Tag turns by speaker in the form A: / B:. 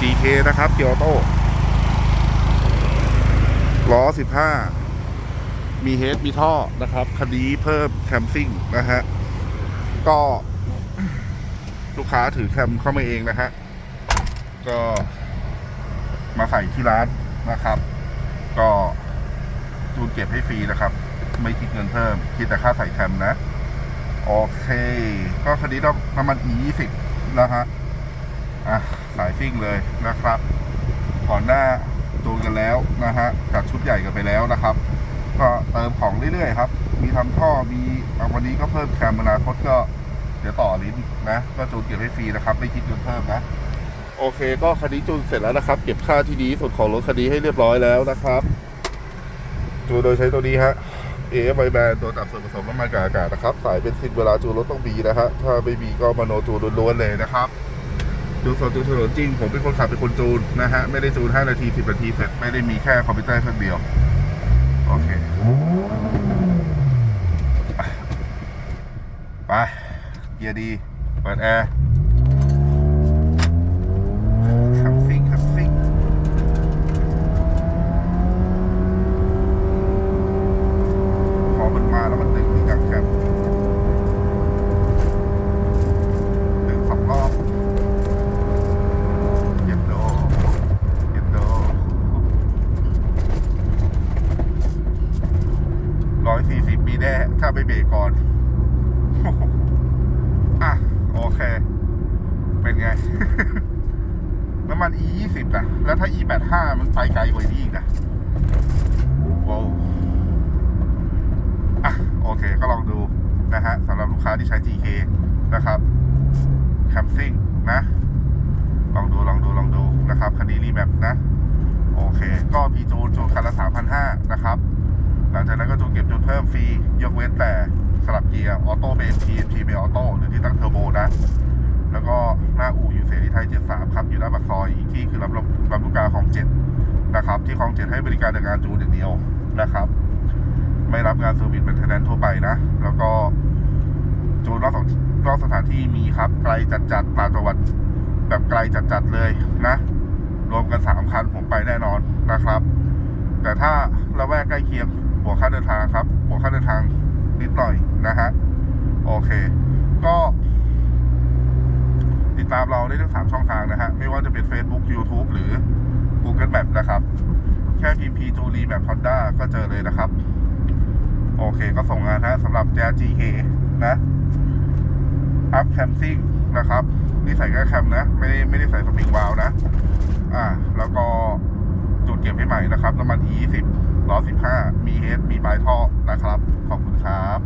A: GK นะครับเกียร์โต้ล้อ 15 มีเฮดมีท่อนะครับคันนี้เพิ่มแคมซิ่งนะฮะ ก็ลูกค้าถือแคมเข้ามาเองนะฮะ ก็มาใส่ที่ร้านนะครับ ก็จูนเก็บให้ฟรีนะครับ ไม่คิดเงินเพิ่ม คิดแต่ค่าใส่แคมนะ โอเค ก็คันนี้ต้องน้ำมัน E 20นะฮะอะ สายซิ่งเลยนะครับ ก่อนหน้าจูนกันแล้วนะฮะจัดชุดใหญ่กันไปแล้วนะครับ ก็เติมของเรื่อยๆครับ มีทำท่อมีวันนี้ก็เพิ่มแคมอนาคตก็เดี๋ยวต่อลิ้นนะก็จูนเก็บให้ฟรีนะครับไม่คิดเงินเพิ่มนะโอเค ก็คันนี้จูนเสร็จแล้วนะครับ เก็บค่าที่ดีที่สุดของรถคันนี้ให้เรียบร้อยแล้วนะครับจูนโดยใช้ตัวนี้ฮะ AF ไวแบนตัวตัดส่วนผสมน้ำมันกับอากาศนะครับ สายเป็นซินเวลาจูนรถต้องบีนะฮะถ้าไม่บีก็มาโนจูนล้วนๆเลยนะครับ จูนสดจูนถนนจริง ผมเป็นคนขับเป็นคนจูนนะฮะ ไม่ได้จูน 5 นาที 10 นาทีเสร็จ ไม่ได้มีแค่คอมพิวเตอร์เครื่องเดียว โอเค ไป เกียร์ดี เปิดแอร์ขับซิ่งขับซิ่งพอมันมาแล้วมันดึงที่กลางแคมดึงสองรอบเย็นโดเย็นโดร้อยสี่สิบมีแน่ ถ้าไม่เบรกก่อน อะ โอเค เป็นไง น้ำมัน e 2 0นะแล้วถ้า e 8 5มันไปไกลกว่านี้อีกนะว้าวอะ โอเค ก็ลองดูนะฮะสำหรับลูกค้าที่ใช้ GK นะครับแคมซิ่งนะ ลองดูลองดูลองดูนะครับคันนี้รีแมปนะ โอเค ก็พีจูนจูนคันละ3,500นะครับหลัง จากนั้นก็จูเก็บจูนเพิ่มฟรียกเว้นแต่สลับเกียร์ออโต้เบรก TNT เป็นออโต้หรือที่ตั้งเทอร์โบนะ แล้วก็หน้าอู่อยู่เสรีไทย 73 ครับ อยู่หน้าปากซอย อีกที่คือลำลำลำลูกกาของ 7 นะครับ ที่ของ 7 ให้บริการในงานจูนอย่างเดียวนะครับ ไม่รับงานเซอร์วิสเป็นเทนแนนทั่วไปนะ แล้วก็จูนรอบสองรอบสถานที่มีครับ ไกลจัดๆต่างจังหวัดแบบไกลจัดๆเลยนะ รวมกัน 3 คันผมไปแน่นอนนะครับ แต่ถ้าละแวกใกล้เคียง วกค่าเดินทางครับ บวกค่าเดินทางนิดหน่อยนะฮะ โอเค ก็ ติดตามเราได้ทั้ง3ช่องทางนะฮะ ไม่ว่าจะเป็น Facebook YouTube หรือ Google Map นะครับ แค่พิมพ์ P จูรีแบบ Honda ก็เจอเลยนะครับ โอเค ก็ส่งงานฮะสำหรับแจ๊ GK นะอัพแคมซิ่งนะครับ นี่ใส่แค่แคมนะ ไม่ได้ไม่ได้ใส่สปริงวาลวนะ อ่า แล้วก็จุดเก็บให้ใหม่นะครับน้ำมัน E 20 15 มีเฮดมีปลายท่อนะครับ ขอบคุณครับ